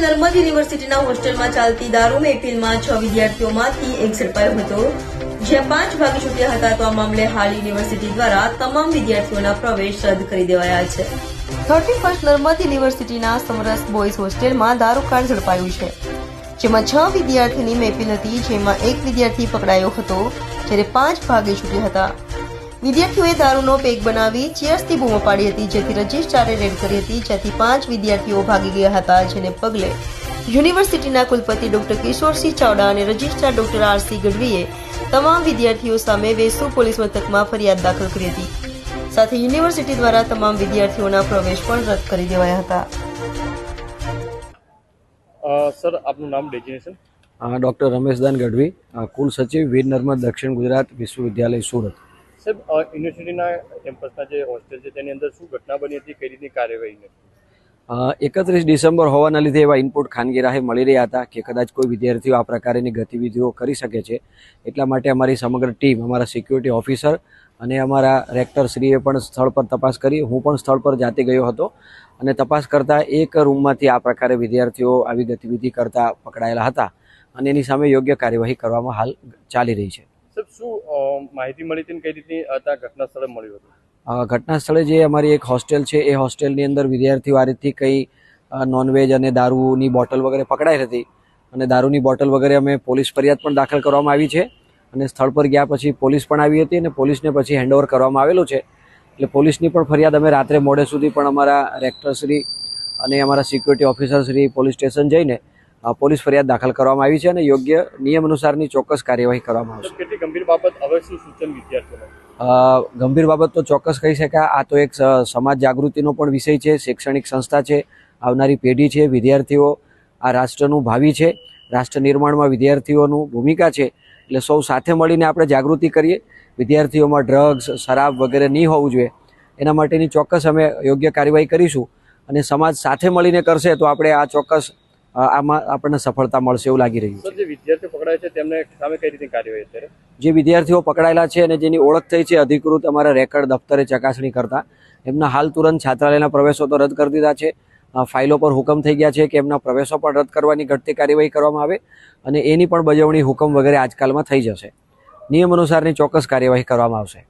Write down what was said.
નર્મદ યુનિવર્સિટીના હોસ્ટેલમાં ચાલતી દારૂ મહેફિલમાં છ વિદ્યાર્થીઓમાંથી એક ઝડપાયો હતો. જ્યાં પાંચ ભાગી છૂટ્યા હતા તો આ મામલે હાલ યુનિવર્સિટી દ્વારા તમામ વિદ્યાર્થીઓના પ્રવેશ રદ કરી દેવાયા છે. થર્ટી ફર્સ્ટ નર્મદ યુનિવર્સિટીના સમરસ બોયઝ હોસ્ટેલમાં દારૂકાંડ ઝડપાયું છે. જેમાં છ વિદ્યાર્થીની મહેફિલ હતી, જેમાં એક વિદ્યાર્થી પકડાયો હતો, જ્યારે પાંચ ભાગે છૂટ્યા હતા. વિદ્યાર્થીઓએ દારૂનો પેક બનાવી ચેર્સથી બૂમો પાડી હતી જેથી રજિસ્ટ્રારે રેડ કરી હતી જેથી પાંચ વિદ્યાર્થીઓ ભાગી ગયા હતા જેને પગલે યુનિવર્સિટીના કુલપતિ ડોક્ટર કિશોરસિંહ ચાવડા અને રજિસ્ટ્રાર ડોક્ટર આરસી ગઢવીએ તમામ વિદ્યાર્થીઓ સામે વેસુ પોલીસ મથકમાં ફરિયાદ દાખલ કરી હતી. સાથે યુનિવર્સિટી દ્વારા તમામ વિદ્યાર્થીઓના પ્રવેશ પણ રદ કરી દેવાયા હતા. સર આપનું નામ ડેજિનેશન? ડૉક્ટર રમેશદાન ગઢવી કુલ સચિવ વીર નર્મદ દક્ષિણ ગુજરાત વિશ્વવિદ્યાલય સુરત. સાહેબ યુનિવર્સિટીના કેમ્પસના જે હોસ્ટેલ છે, તેની અંદર શું ઘટના બની હતી, કઈ રીતની કાર્યવાહી એકત્રીસ ડિસેમ્બર હોવાના લીધે એવા ઇનપુટ ખાનગી રાહે મળી રહ્યા હતા કે કદાચ કોઈ વિદ્યાર્થીઓ આ પ્રકારની ગતિવિધિઓ કરી શકે છે. એટલા માટે અમારી સમગ્ર ટીમ, અમારા સિક્યુરિટી ઓફિસર અને અમારા રેક્ટરશ્રીએ પણ સ્થળ પર તપાસ કરી. હું પણ સ્થળ પર જાતે ગયો હતો અને તપાસ કરતાં એક રૂમમાંથી આ પ્રકારે વિદ્યાર્થીઓ આવી ગતિવિધિ કરતા પકડાયેલા હતા અને એની સામે યોગ્ય કાર્યવાહી કરવામાં હાલ ચાલી રહી છે. સાહેબ, શું માહિતી મળી હતી કઈ રીતની હતા ઘટના સ્થળે મળ્યું હતું? ઘટના સ્થળે જે અમારી એક હોસ્ટેલ છે, એ હોસ્ટેલની અંદર વિદ્યાર્થીઓ આ કંઈ નોનવેજ અને દારૂની બોટલ વગેરે પકડાઈ હતી અને દારૂની બોટલ વગેરે અમે પોલીસ ફરિયાદ પણ દાખલ કરવામાં આવી છે અને સ્થળ પર ગયા પછી પોલીસ પણ આવી હતી અને પોલીસને પછી હેન્ડઓવર કરવામાં આવેલું છે. એટલે પોલીસની પણ ફરિયાદ અમે રાત્રે મોડે સુધી પણ અમારા રેક્ટરશ્રી અને અમારા સિક્યુરિટી ઓફિસરશ્રી પોલીસ સ્ટેશન જઈને પોલીસ ફરિયાદ દાખલ કરવામાં આવી છે અને યોગ્ય નિયમ અનુસારની ચોક્કસ કાર્યવાહી કરવામાં આવશે. કેટલી ગંભીર બાબત હવે શું સૂચન વિદ્યાર્થીઓને? ગંભીર બાબત તો ચોક્કસ કહી શકાય. આ તો એક સ- સમાજ જાગૃતિનો પણ વિષય છે શૈક્ષણિક સંસ્થા છે આવનારી પેઢી છે વિદ્યાર્થીઓ આ રાષ્ટ્રનું ભાવિ છે રાષ્ટ્ર નિર્માણમાં વિદ્યાર્થીઓનું ભૂમિકા છે. એટલે સૌ સાથે મળીને આપણે જાગૃતિ કરીએ. વિદ્યાર્થીઓમાં ડ્રગ્સ શરાબ વગેરે નહીં હોવું જોઈએ. એના માટેની ચોક્કસ અમે યોગ્ય કાર્યવાહી કરીશું અને સમાજ સાથે મળીને કરશે તો આપણે આ ચોક્કસ આમાં આપણને સફળતા મળશે એવું લાગી રહ્યું છે. જે વિદ્યાર્થીઓ પકડાય છે તેમને સામે કઈ રીતે કાર્યવાહી અત્યારે? જે વિદ્યાર્થીઓ પકડાયેલા છે અને જેની ઓળખ થઈ છે અધિકૃત અમારા રેકર્ડ દફતરે ચકાસણી કરતા એમના હાલ તુરંત છાત્રાલયના પ્રવેશો તો રદ કરી દીધા છે. ફાઇલો પર હુકમ થઈ ગયા છે કે એમના પ્રવેશો પણ રદ કરવાની ઘટતી કાર્યવાહી કરવામાં આવે અને એની પણ બજવણી હુકમ વગેરે આજકાલમાં થઈ જશે. નિયમ અનુસારની ચોક્કસ કાર્યવાહી કરવામાં આવશે.